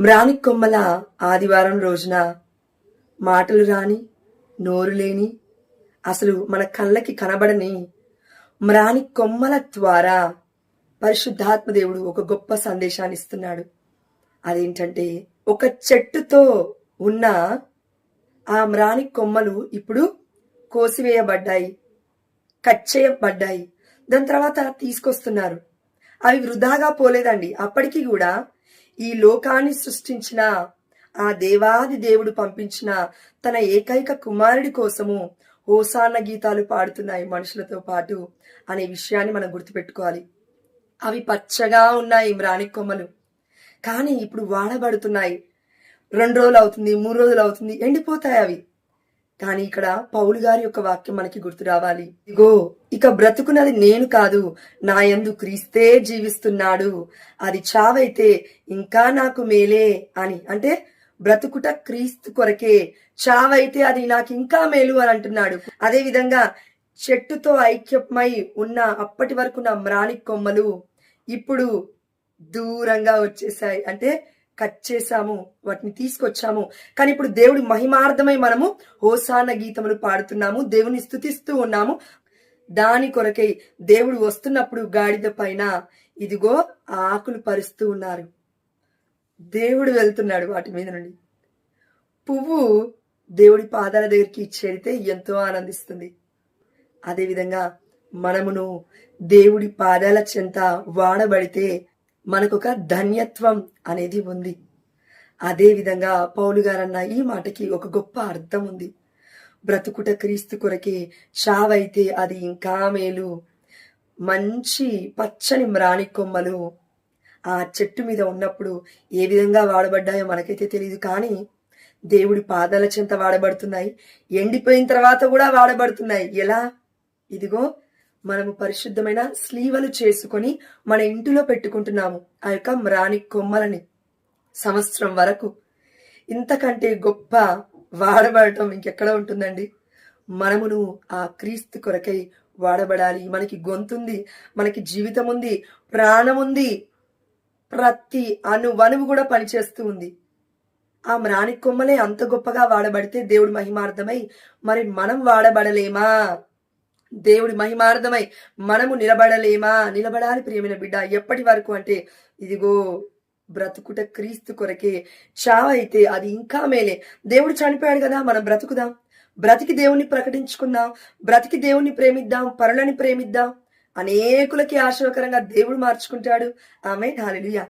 మ్రాని కొమ్మల ఆదివారం రోజున మాటలు రాని నోరు లేని అసలు మన కళ్ళకి కనబడని మ్రాని కొమ్మల ద్వారా పరిశుద్ధాత్మ దేవుడు ఒక గొప్ప సందేశాన్ని ఇస్తున్నాడు. అదేంటంటే ఒక చెట్టుతో ఉన్న ఆ మ్రాని కొమ్మలు ఇప్పుడు కోసివేయబడ్డాయి కట్ చేయబడ్డాయి దాని తర్వాత తీసుకొస్తున్నారు. అవి వృధాగా పోలేదండి. అప్పటికి కూడా ఈ లోకాన్ని సృష్టించిన ఆ దేవాది దేవుడు పంపించిన తన ఏకైక కుమారుడి కోసము హోసాన్న గీతాలు పాడుతున్నాయి మనుషులతో పాటు అనే విషయాన్ని మనం గుర్తుపెట్టుకోవాలి. అవి పచ్చగా ఉన్నాయి మ్రాణి కొమ్మలు. కానీ ఇప్పుడు వాడబడుతున్నాయి. రెండు రోజులు అవుతుంది మూడు రోజులు అవుతుంది ఎండిపోతాయి అవి. కానీ ఇక్కడ పౌలు గారి యొక్క వాక్యం మనకి గుర్తు రావాలి. ఇగో ఇక బ్రతుకున్నది నేను కాదు నా యందు క్రీస్తే జీవిస్తున్నాడు. అది చావైతే ఇంకా నాకు మేలే అని. అంటే బ్రతుకుట క్రీస్తు కొరకే చావైతే అది నాకు ఇంకా మేలు అని అంటున్నాడు. అదే విధంగా చెట్టుతో ఐక్యమై ఉన్న అప్పటి వరకు నా మ్రాణి కొమ్మలు ఇప్పుడు దూరంగా వచ్చేసాయి అంటే కట్ చేశాము వాటిని తీసుకొచ్చాము. కానీ ఇప్పుడు దేవుడి మహిమార్థమై మనము హోసాన గీతములు పాడుతున్నాము దేవుని స్థుతిస్తూ ఉన్నాము. దాని కొరకై దేవుడు వస్తున్నప్పుడు గాడిద పైన ఇదిగో ఆకులు పరుస్తూ ఉన్నారు. దేవుడు వెళ్తున్నాడు వాటి మీద నుండి. పువ్వు దేవుడి పాదాల దగ్గరికి చేరితే ఎంతో ఆనందిస్తుంది. అదేవిధంగా మనమును దేవుడి పాదాల చెంత వాడబడితే మనకొక ధన్యత్వం అనేది ఉంది. అదేవిధంగా పౌలు గారన్న ఈ మాటకి ఒక గొప్ప అర్థం ఉంది. బ్రతుకుట క్రీస్తు కొరకే చావైతే అది ఇంకా మేలు. మంచి పచ్చని మ్రాణి కొమ్మలు ఆ చెట్టు మీద ఉన్నప్పుడు ఏ విధంగా వాడబడ్డాయో మనకైతే తెలియదు కానీ దేవుడి పాదాల చెంత వాడబడుతున్నాయి. ఎండిపోయిన తర్వాత కూడా వాడబడుతున్నాయి. ఎలా? ఇదిగో మనము పరిశుద్ధమైన స్లీవలు చేసుకొని మన ఇంటిలో పెట్టుకుంటున్నాము ఆ యొక్క మ్రాని కొమ్మలని సంవత్సరం వరకు. ఇంతకంటే గొప్ప వాడబడటం ఇంకెక్కడ ఉంటుందండి? మనమును ఆ క్రీస్తు కొరకై వాడబడాలి. మనకి గొంతుంది మనకి జీవితం ఉంది ప్రాణం ఉంది ప్రతి అణు వనువు కూడా పనిచేస్తూ ఉంది. ఆ మ్రాణి కొమ్మలే అంత గొప్పగా వాడబడితే దేవుడు మహిమార్థమై మరి మనం వాడబడలేమా? దేవుడి మహిమార్థమై మనము నిలబడలేమా? నిలబడాలి ప్రియమైన బిడ్డ. ఎప్పటి వరకు అంటే ఇదిగో బ్రతుకుట క్రీస్తు కొరకే చావైతే అది ఇంకా మేలే. దేవుడు చనిపోయాడు కదా మనం బ్రతుకుదాం. బ్రతికి దేవుణ్ణి ప్రకటించుకుందాం. బ్రతికి దేవుణ్ణి ప్రేమిద్దాం. పరులని ప్రేమిద్దాం. అనేకులకి ఆశీర్వకరంగా దేవుడు మార్చుకుంటాడు. ఆమె హాలియా